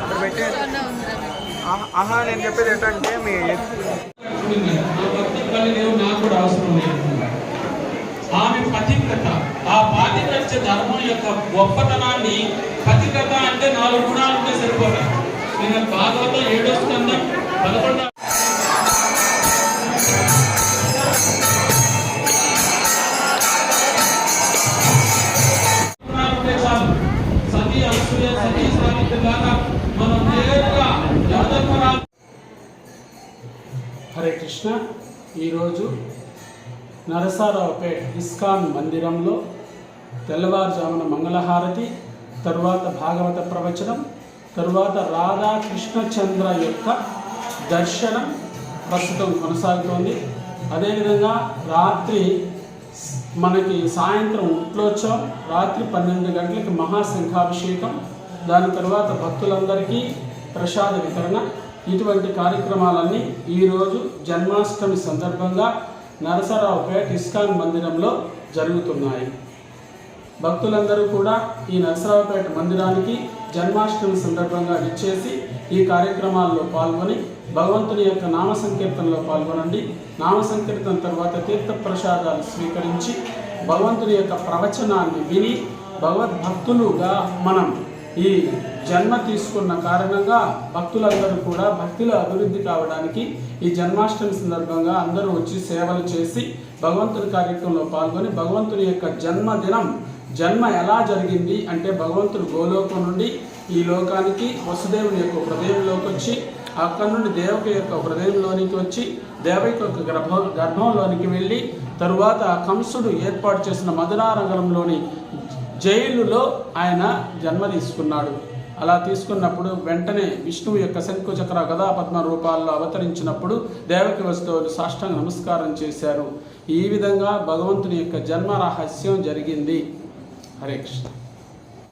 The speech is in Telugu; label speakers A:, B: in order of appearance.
A: అక్కడ పెట్టే ఆహా- నేను చెప్పేది ఏంటంటే మీ
B: ఆమె పతివ్రత ఆ పాతివ్రత్య ధర్మం యొక్క గొప్పతనాన్ని పతివ్రత అంటే నాలుగు గుణాలు ఉంటే సరిపోతాయి. నేను భాగవతం ఏడో స్కందం పదకొండో హరే కృష్ణ. ఈరోజు నరసారావుపేట్ ఇస్కాన్ మందిరంలో తెల్లవారుజామున మంగళహారతి తరువాత భాగవత ప్రవచనం తరువాత రాధాకృష్ణచంద్ర యొక్క దర్శనం ప్రస్తుతం కొనసాగుతోంది. అదేవిధంగా రాత్రి మనకి సాయంత్రం ఉట్లోత్సవం రాత్రి పన్నెండు గంటలకి మహాశంఖాభిషేకం దాని తర్వాత భక్తులందరికీ ప్రసాద వితరణ. ఇటువంటి కార్యక్రమాలన్నీ ఈరోజు జన్మాష్టమి సందర్భంగా నరసరావుపేట ఇస్కాన్ మందిరంలో జరుగుతున్నాయి. భక్తులందరూ కూడా ఈ నరసరావుపేట మందిరానికి జన్మాష్టమి సందర్భంగా ఇచ్చేసి ఈ కార్యక్రమాల్లో పాల్గొని భగవంతుని యొక్క నామ సంకీర్తనలో పాల్గొనండి. నామ సంకీర్తన తర్వాత తీర్థ ప్రసాదాలు స్వీకరించి భగవంతుని యొక్క ప్రవచనాన్ని విని భగవద్భక్తులుగా మనం ఈ జన్మ తీసుకున్న కారణంగా భక్తులందరూ కూడా భక్తుల అభివృద్ధి కావడానికి ఈ జన్మాష్టమి సందర్భంగా అందరూ వచ్చి సేవలు చేసి భగవంతుని కార్యక్రమంలో పాల్గొని భగవంతుని యొక్క జన్మదినం జన్మ ఎలా జరిగింది అంటే భగవంతుడు గోలోకం నుండి ఈ లోకానికి వసుదేవుని యొక్క హృదయంలోకి వచ్చి అక్కడి నుండి దేవకి యొక్క హృదయంలోనికి వచ్చి దేవకి యొక్క గర్భ గర్భంలోనికి వెళ్ళి తరువాత కంసుడు ఏర్పాటు చేసిన మధురారంగంలోని జైలులో ఆయన జన్మ తీసుకున్నాడు అలా తీసుకున్నప్పుడు వెంటనే విష్ణువు యొక్క శంకు చక్ర గదా పద్మ రూపాల్లో అవతరించినప్పుడు దేవకి వస్తువులు సాష్టాంగ నమస్కారం చేశారు. ఈ విధంగా భగవంతుని యొక్క జన్మ రహస్యం జరిగింది. హరే కృష్ణ.